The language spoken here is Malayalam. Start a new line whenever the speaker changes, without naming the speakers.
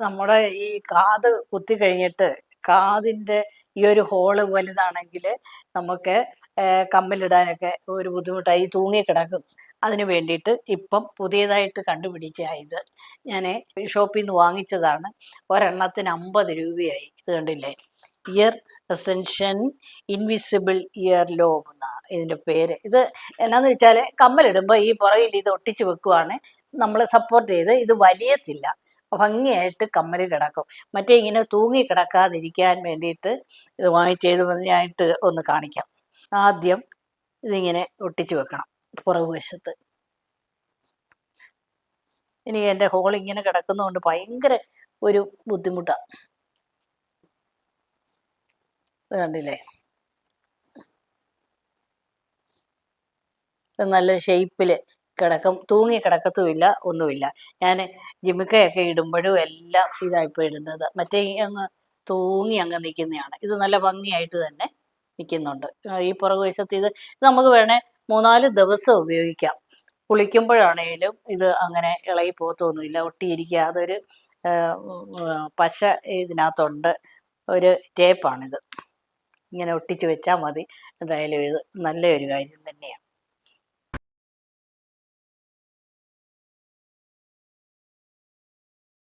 നമ്മുടെ ഈ കാത് കുത്തി കഴിഞ്ഞിട്ട് കാതിന്റെ ഈ ഒരു ഹോൾ വലുതാണെങ്കിൽ നമുക്ക് കമ്മലിടാനൊക്കെ ഒരു ബുദ്ധിമുട്ടായി തൂങ്ങി കിടക്കും അതിന് വേണ്ടിയിട്ട് ഇപ്പം പുതിയതായിട്ട് കണ്ടുപിടിച്ച ഇത് ഞാൻ ഷോപ്പിൽ നിന്ന് വാങ്ങിച്ചതാണ്. ഒരെണ്ണത്തിന് അമ്പത് രൂപയായി. ഇത് കണ്ടില്ലേ? Ear ascension invisible ear lobe എന്നാണ് ഇതിന്റെ പേര്. ഇത് എന്നാന്ന് വെച്ചാൽ കമ്മലിടുമ്പോൾ ഈ പുറകിൽ ഇത് ഒട്ടിച്ച് വെക്കുവാണ്. നമ്മൾ സപ്പോർട്ട് ചെയ്ത് ഇത് വലിയത്തില്ല. ഭംഗിയായിട്ട് കമ്മൽ കിടക്കും. മറ്റേ ഇങ്ങനെ തൂങ്ങി കിടക്കാതിരിക്കാൻ വേണ്ടിയിട്ട് ഇത് വാങ്ങിച്ചത് ഞാനായിട്ട് ഒന്ന് കാണിക്കാം. ആദ്യം ഇതിങ്ങനെ ഒട്ടിച്ചു വെക്കണം പുറകുവശത്ത് ഇനി എന്റെ ഹോൾ ഇങ്ങനെ കിടക്കുന്നതുകൊണ്ട് ഭയങ്കര ഒരു ബുദ്ധിമുട്ടാണ് കണ്ടില്ലേ? നല്ല ഷേപ്പിൽ കിടക്കും തൂങ്ങി കിടക്കത്തുമില്ല ഒന്നുമില്ല. ഞാൻ ജിമിക്കയൊക്കെ ഇടുമ്പോഴും എല്ലാം ഇതായിപ്പോ ഇടുന്നത് മറ്റേ അങ്ങ് തൂങ്ങി അങ്ങ് നിൽക്കുന്നതാണ്. ഇത് നല്ല ഭംഗിയായിട്ട് തന്നെ നിൽക്കുന്നുണ്ട്. ഈ പുറകു വശത്ത് ഇത് നമുക്ക് വേണേൽ മൂന്നാൽ ദിവസം ഉപയോഗിക്കാം. കുളിക്കുമ്പോഴാണേലും ഇത് അങ്ങനെ ഇളകി പോകത്തൊന്നുമില്ല. ഒട്ടിയിരിക്കുക. അതൊരു പശ ഇതിനകത്തുണ്ട്. ഒരു ടേപ്പാണിത്. ഇങ്ങനെ ഒട്ടിച്ചു വെച്ചാൽ മതി. എന്തായാലും ഇത് നല്ലൊരു കാര്യം തന്നെയാണ്.